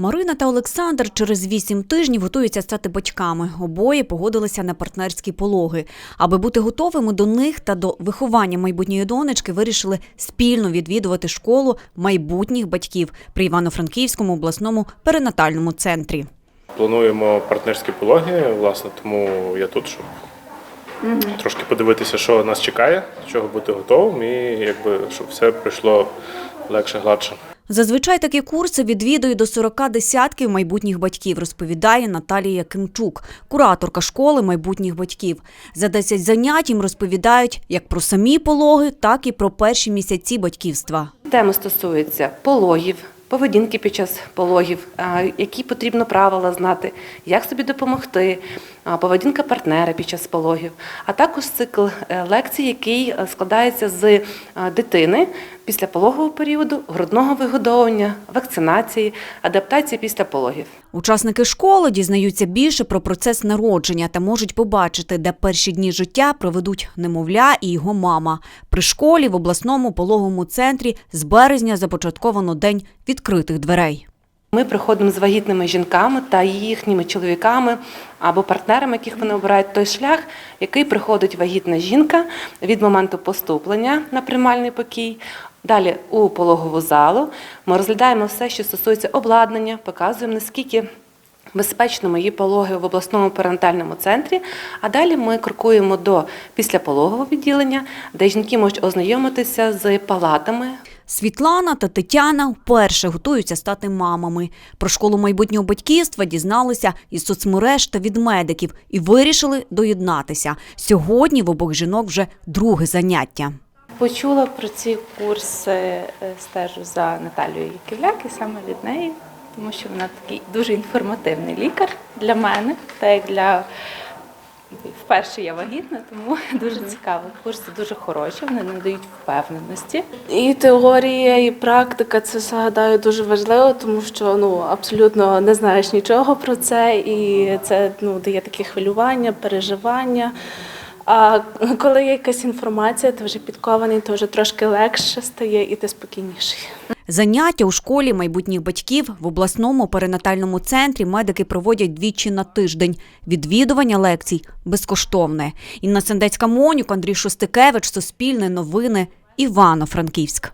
Марина та Олександр через вісім тижнів готуються стати батьками. Обоє погодилися на партнерські пологи. Аби бути готовими до них та до виховання майбутньої донечки, вирішили спільно відвідувати школу майбутніх батьків при Івано-Франківському обласному перинатальному центрі. Плануємо партнерські пологи, власне, тому я тут, щоб трошки подивитися, що нас чекає, до чого бути готовим, і якби щоб все пройшло легше, гладше. Зазвичай такі курси відвідують до 40 десятків майбутніх батьків, розповідає Наталія Кимчук, кураторка школи майбутніх батьків. За 10 занять їм розповідають як про самі пологи, так і про перші місяці батьківства. Теми стосуються пологів, поведінки під час пологів, які потрібно правила знати, як собі допомогти, поведінка партнера під час пологів, а також цикл е, лекцій, який е, складається з е, дитини після пологового періоду, грудного вигодовування, вакцинації, адаптації після пологів. Учасники школи дізнаються більше про процес народження та можуть побачити, де перші дні життя проведуть немовля і його мама. При школі в обласному пологовому центрі з березня започатковано день відкритих дверей. Ми приходимо з вагітними жінками та їхніми чоловіками або партнерами, яких вони обирають той шлях, який приходить вагітна жінка від моменту поступлення на приймальний покій. Далі у пологову залу ми розглядаємо все, що стосується обладнання, показуємо наскільки безпечно мої пологи в обласному перинатальному центрі. А далі ми крокуємо до післяпологового відділення, де жінки можуть ознайомитися з палатами, Світлана та Тетяна вперше готуються стати мамами. Про школу майбутнього батьківства дізналися із соцмереж та від медиків і вирішили доєднатися. Сьогодні в обох жінок вже друге заняття. Почула про ці курси, е, стежу за Наталією Яківляк і саме від неї, тому що вона такий дуже інформативний лікар для мене, та як для вперше я вагітна, тому дуже цікаво. Курси дуже хороші, вони надають впевненості. І теорія, і практика це згадаю дуже важливо, тому що ну абсолютно не знаєш нічого про це, і це ну дає таке хвилювання, переживання. А коли є якась інформація, ти вже підкований, то вже трошки легше стає і ти спокійніший. Заняття у школі майбутніх батьків в обласному перинатальному центрі медики проводять двічі на тиждень. Відвідування лекцій безкоштовне. Інна Сендецька Монюк, Андрій Шостикевич, Суспільне новини, Івано-Франківськ.